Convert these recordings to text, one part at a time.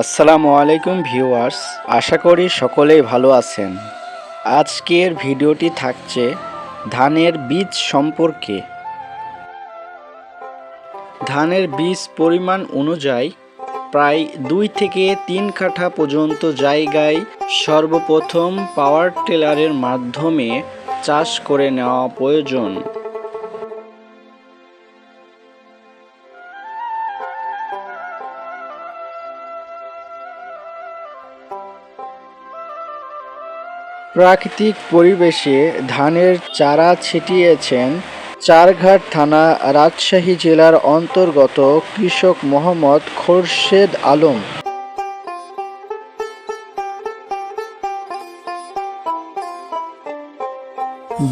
আসসালামু আলাইকুম ভিউয়ার্স, আশা করি সকলেই ভালো আছেন। আজকের ভিডিওটি থাকছে ধানের বীজ সম্পর্কে। ধানের বীজ পরিমাণ অনুযায়ী প্রায় দুই থেকে তিন কাঠা পর্যন্ত জায়গায় সর্বপ্রথম পাওয়ার টিলারের মাধ্যমে চাষ করে নেওয়া প্রয়োজন। প্রাকৃতিক পরিবেশে ধানের চারা ছিটিয়েছেন চারঘাট থানা রাজশাহী জেলার অন্তর্গত কৃষক মোহাম্মদ খোরশেদ আলম।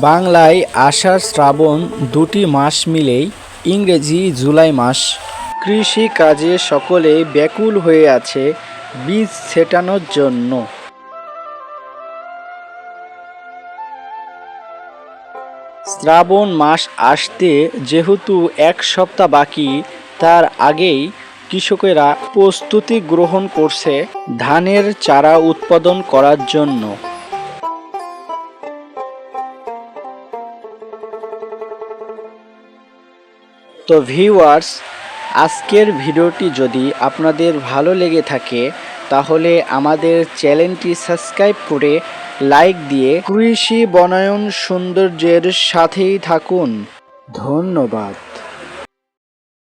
বাংলায় আষাঢ় শ্রাবণ দুটি মাস মিলেই ইংরেজি জুলাই মাস। কৃষি কাজে সকলে ব্যাকুল হয়ে আছে বীজ ছেটানোর জন্য। শ্রাবণ মাস আসতে যেহেতু এক সপ্তাহ বাকি, তার আগেই কৃষকেরা প্রস্তুতি গ্রহণ করছে ধানের চারা উৎপাদন করার জন্য। তো ভিউয়ার্স, আজকের ভিডিওটি যদি আপনাদের ভালো লেগে থাকে তাহলে আমাদের চ্যানেলটি সাবস্ক্রাইব করে লাইক দিয়ে কৃষি বনায়ন সৌন্দর্যের সাথেই থাকুন। ধন্যবাদ।